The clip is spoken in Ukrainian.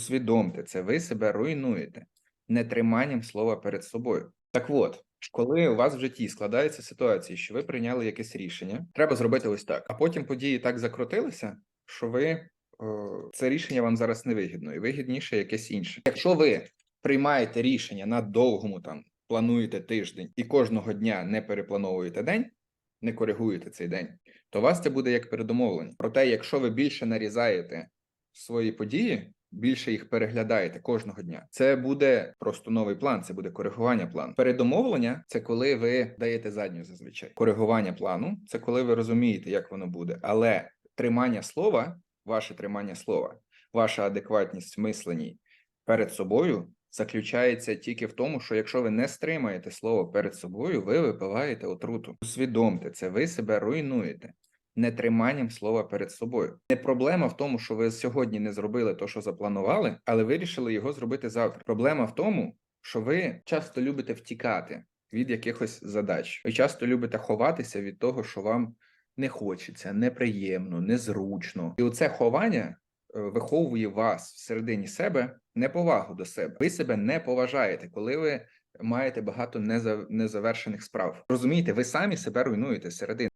Усвідомте це, ви себе руйнуєте нетриманням слова перед собою. Так от, коли у вас в житті складається ситуація, що ви прийняли якесь рішення, треба зробити ось так. А потім події так закрутилися, що ви е, це рішення вам зараз не вигідно, і вигідніше якесь інше. Якщо ви приймаєте рішення на довгому там плануєте тиждень і кожного дня не переплановуєте день, не коригуєте цей день, то у вас це буде як передомовлення. Проте, якщо ви більше нарізаєте свої події, більше їх переглядаєте кожного дня. Це буде просто новий план, це буде коригування плану. Передомовлення це коли ви даєте задню зазвичай. Коригування плану це коли ви розумієте, як воно буде, але тримання слова, ваше тримання слова, ваша адекватність в мисленні перед собою заключається тільки в тому, що якщо ви не стримаєте слово перед собою, ви випиваєте отруту. Усвідомте це, ви себе руйнуєте нетриманням слова перед собою. Не проблема в тому, що ви сьогодні не зробили те, що запланували, але вирішили його зробити завтра. Проблема в тому, що ви часто любите втікати від якихось задач. Ви часто любите ховатися від того, що вам не хочеться, неприємно, незручно. І оце ховання е, виховує вас всередині себе неповагу до себе. Ви себе не поважаєте, коли ви маєте багато неза- незавершених справ. Розумієте, ви самі себе руйнуєте всередині.